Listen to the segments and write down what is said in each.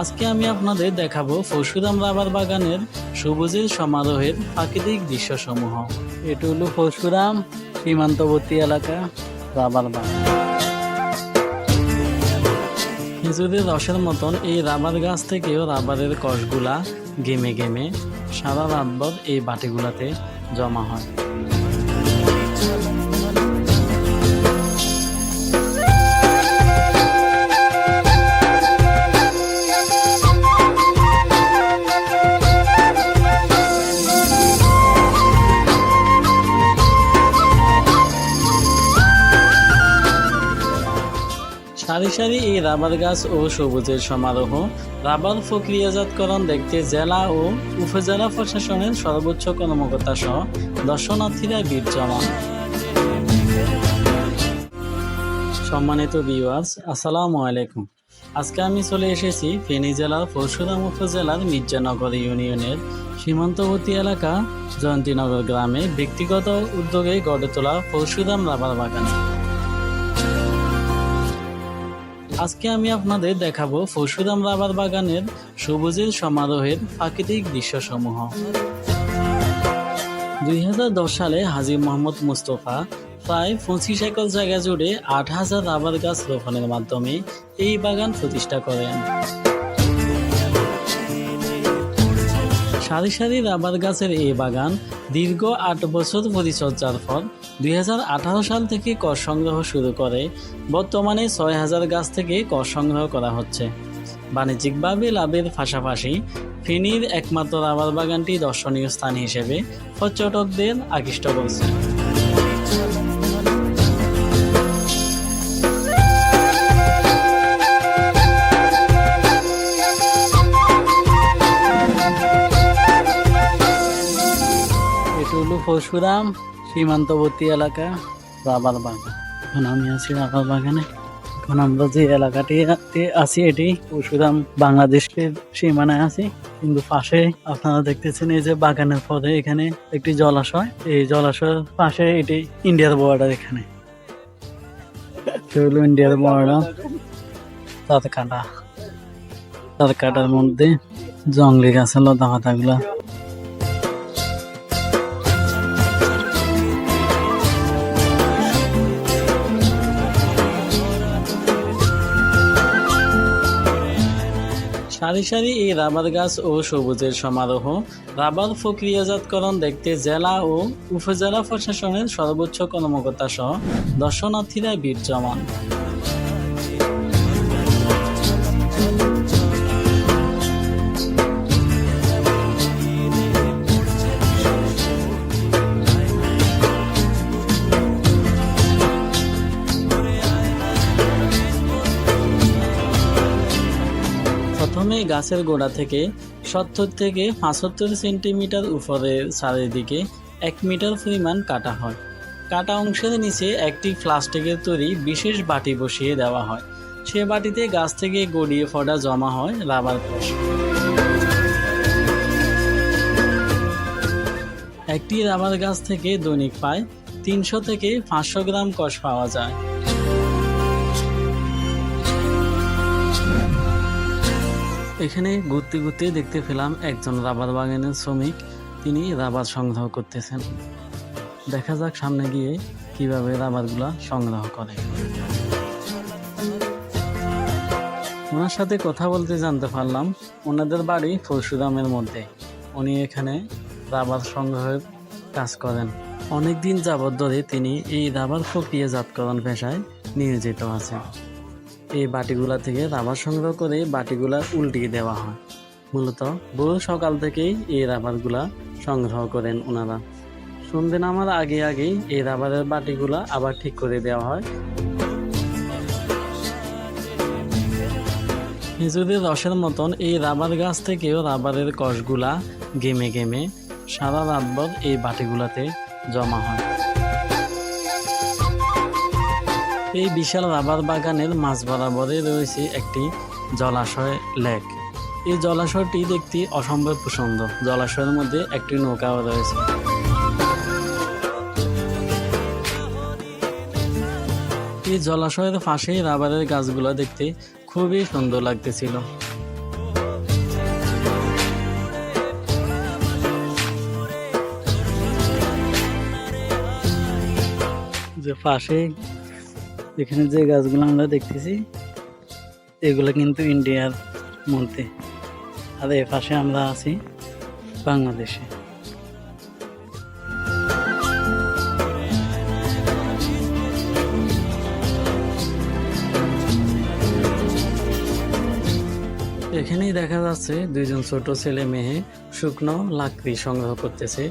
আজকে আমি আপনাদের দেখাবো পরশুরাম রাবার বাগানের সবুজের সমারোহের প্রাকৃতিক দৃশ্যসমূহ। এটা হলো পরশুরাম সীমান্তবর্তী এলাকা, রাবার বাগান খেজুরের রসের মতন এই রাবার গাছ থেকেও রাবারের কষগুলা গেমে গেমে সারা রাতভর এই বাটিগুলাতে জমা হয়। সারি সারি এই রাবার গাছ ও সবুজের সমারোহ। রাবার প্রক্রিয়াজাতকরণ দেখতে জেলা ও উপজেলা প্রশাসনের সর্বোচ্চ কর্মকর্তা সহ দর্শনার্থীরা ভিড় জমান। সম্মানিত ভিউয়ার্স আসসালামু আলাইকুম। আজকে আমি চলে এসেছি ফেনী জেলার পরশুরাম উপজেলার মির্জানগর ইউনিয়নের সীমান্তবর্তী এলাকা জয়ন্তীনগর গ্রামে ব্যক্তিগত উদ্যোগে গড়ে তোলা পরশুরাম রাবার বাগান। আজকে আমি আপনাদের দেখাবো পরশুরাম রাবার বাগানের সবুজের সমারোহের প্রাকৃতিক দৃশ্যসমূহ। দুই হাজার দশ সালে হাজি মোহাম্মদ মুস্তফা প্রায় পঁচিশ একর জায়গা জুড়ে আট হাজার রাবার গাছ রোপণের মাধ্যমে এই বাগান প্রতিষ্ঠা করেন। সারি সারি রাবার গাছের এই বাগান দীর্ঘ আট বছর পরিচর্যার পর দুই সাল থেকে কর সংগ্রহ শুরু করে। বর্তমানে ছয় হাজার গাছ থেকে কর সংগ্রহ করা হচ্ছে। বাণিজ্যিকভাবে লাভের পাশাপাশি ফেনীর একমাত্র রাবার বাগানটি দর্শনীয় স্থান হিসেবে পর্যটকদের আকৃষ্ট করছে। পরশুরাম, সীমান্তবর্তী এলাকা, রাবার বাগান এখন আমি আছি রাবার বাগানে। এখন আমরা যে এলাকাটিতে আছি, এটি পরশুরাম বাংলাদেশের সীমানায় আছি। কিন্তু পাশে আপনারা দেখতেছেন এই যে বাগানের পরে এখানে একটি জলাশয়। এই জলাশয়ের পাশে এটি ইন্ডিয়ার বর্ডার এখানে। হলো ইন্ডিয়ার বর্ডার তার কাটা তার কাটার মধ্যে জঙ্গলি গাছের লতা পাতাগুলা সারি সারি এই রাবার গাছ ও সবুজের সমারোহ। রাবার প্রক্রিয়াজাতকরণ দেখতে জেলা ও উপজেলা প্রশাসনের সর্বোচ্চ কর্মকর্তা সহ দর্শনার্থীরা ভিড় জমান। প্রথমে গাছের গোড়া থেকে সত্তর থেকে পঁচাত্তর সেন্টিমিটার উপরের চারিদিকে এক মিটার পরিমাণ কাটা হয়। কাটা অংশের নিচে একটি প্লাস্টিকের তৈরি বিশেষ বাটি বসিয়ে দেওয়া হয়। সে বাটিতে গাছ থেকে গড়িয়ে ফোটা জমা হয় রাবার কোষ। একটি রাবার গাছ থেকে দৈনিক প্রায় তিনশো থেকে পাঁচশো গ্রাম কষ পাওয়া যায়। এখানে ঘুরতে ঘুরতে দেখতে পেলাম একজন রাবার বাগানের শ্রমিক। তিনি রাবার সংগ্রহ করতেছেন। দেখা যাক সামনে গিয়ে কীভাবে রাবারগুলা সংগ্রহ করে। ওনার সাথে কথা বলতে জানতে পারলাম, ওনাদের বাড়ি পরশুরামের মধ্যে। উনি এখানে রাবার সংগ্রহের কাজ করেন। অনেক দিন যাবৎ ধরে তিনি এই রাবার প্রক্রিয়াজাতকরণ পেশায় নিয়োজিত আছেন। এই বাটিগুলা থেকে রাবার সংগ্রহ করে বাটিগুলা উল্টিয়ে দেওয়া হয়। মূলত ভোর সকাল থেকেই এই রাবারগুলা সংগ্রহ করেন ওনারা। সন্ধে নামার আগে আগেই এই রাবারের বাটিগুলা আবার ঠিক করে দেওয়া হয়। খেজুরের রসের মতন এই রাবার গাছ থেকেও রাবারের কষগুলা গেমে গেমে সারা রাতভর এই বাটিগুলাতে জমা হয়। এই বিশাল রাবার বাগানের মাঝ বরাবরে রয়েছে একটি জলাশয় লেক। এই জলাশয়টি দেখতে অসম্ভব প্রসন্দ জলাশয়ের মধ্যে একটি নৌকাও রয়েছে। এই জলাশয়ের পাশে রাবারের গাছগুলো দেখতে খুবই সুন্দর লাগতেছিল। যে পাশে এখানে যে গাছগুলো আমরা দেখতেছি, এগুলো কিন্তু ইন্ডিয়ার মধ্যে। আর এ পাশে আমরা আছি বাংলাদেশে। এখানেই দেখা যাচ্ছে দুইজন ছোট ছেলে মেয়ে শুকনো লাকড়ি সংগ্রহ করতেছে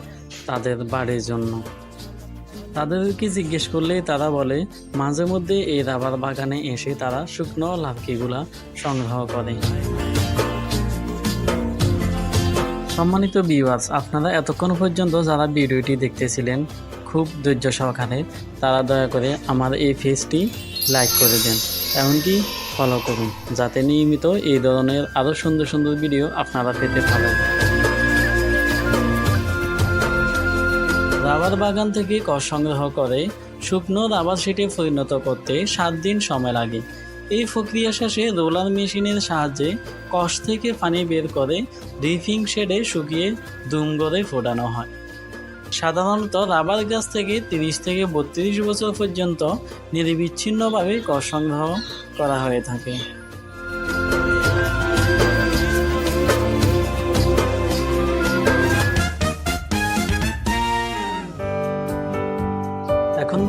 তাদের বাড়ির জন্য। তাদেরকে জিজ্ঞেস করলে তারা বলে, মাঝে মধ্যে এই রাবার বাগানে এসে তারা শুকনো লাকড়িগুলা সংগ্রহ করে। সম্মানিত ভিউয়ার্স আপনারা এতক্ষণ পর্যন্ত যারা ভিডিওটি দেখতেছিলেন, খুব ধৈর্য সহকারে তারা দয়া করে আমার এই পেজটি লাইক করে দেন, এমনকি ফলো করুন, যাতে নিয়মিত এই ধরনের আরও সুন্দর সুন্দর ভিডিও আপনারা পেতে পারেন। রাবার বাগান থেকে কষ সংগ্রহ করে শুকনো রাবার শিটে পরিণত করতে সাত দিন সময় লাগে। এই প্রক্রিয়া শেষে রোলার মেশিনের সাহায্যে কষ থেকে পানি বের করে রিফিং শেডে শুকিয়ে দুম করে ফোটানো হয়। সাধারণত রাবার গাছ থেকে তিরিশ থেকে বত্রিশ বছর পর্যন্ত নিরবিচ্ছিন্নভাবে কষ সংগ্রহ করা হয়ে থাকে।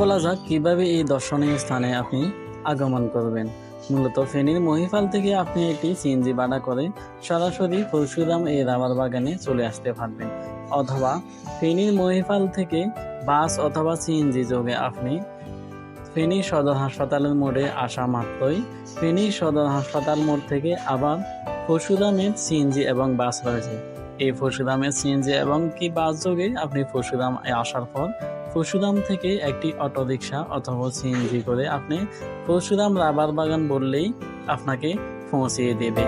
বলা যাক কীভাবে এই দর্শনীয় স্থানে আপনি আগমন করবেন। মূলত ফেনীর মহিফাল থেকে আপনি একটি সিএনজি ভাড়া করে সরাসরি পরশুরাম এই রাবার বাগানে চলে আসতে পারবেন। অথবা ফেনীর মহিফাল থেকে বাস অথবা সিএনজি যোগে আপনি ফেনী সদর হাসপাতালের মোড়ে আসা মাত্রই ফেনী সদর হাসপাতাল মোড় থেকে আবার পরশুরামের সিএনজি এবং বাস রয়েছে। এই পরশুরামের সিএনজি এবং কি বাস যোগে আপনি পরশুরাম আসার পর পরশুরাম থেকে একটি অটো রিক্সা অথবা সিএনজি করে আপনি পরশুরাম রাবার বাগান বললেই আপনাকে পৌঁছিয়ে দেবে।